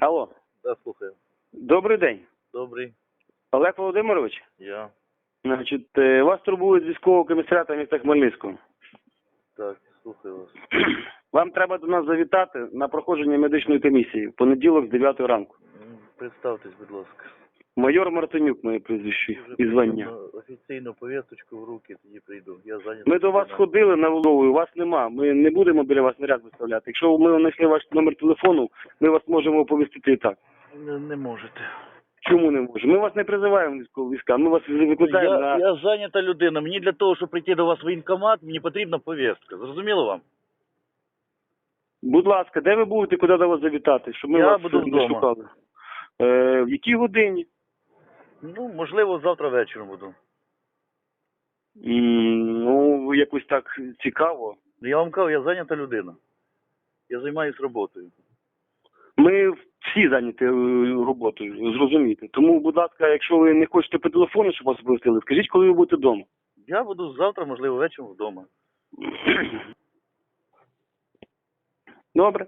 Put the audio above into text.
Алло, Да, слухаю. добрий день. Добрий. Олег Володимирович, Я. значить, е, вас турбують з військового комісаріата міста Хмельницького. Так, слухаю вас. Вам треба до нас завітати на проходження медичної комісії в понеділок з 9 ранку. М, Представтесь, будь ласка. Майор Мартинюк, моє прізвище і звання. На повісточку в руки, тоді прийду. Я зайнятий. Ми до вас ходили на Волову, вас нема. Ми не будемо біля вас наряд виставляти. Якщо ми знайшли ваш номер телефону, ми вас можемо оповістити і так. Не, не можете. Чому не можемо? Ми вас не призиваємо в військові війська, ми вас викликаємо Я, на. я зайнята людина. Мені для того, щоб прийти до вас в воєнкомат, мені потрібна повістка. Зрозуміло вам? Будь ласка, де ви будете, куди до вас завітати? Щоб ми Я вас буду вдома. шукали. Е, в якій годині? Ну, можливо, завтра вечором буду. Ну, якось так цікаво. Я вам кажу, я зайнята людина. Я займаюсь роботою. Ми всі зайняті е, роботою, зрозумієте. Тому, будь ласка, якщо ви не хочете по телефону, щоб вас оповістили, скажіть, коли ви будете вдома. Я буду завтра, можливо, вечором вдома. Добре.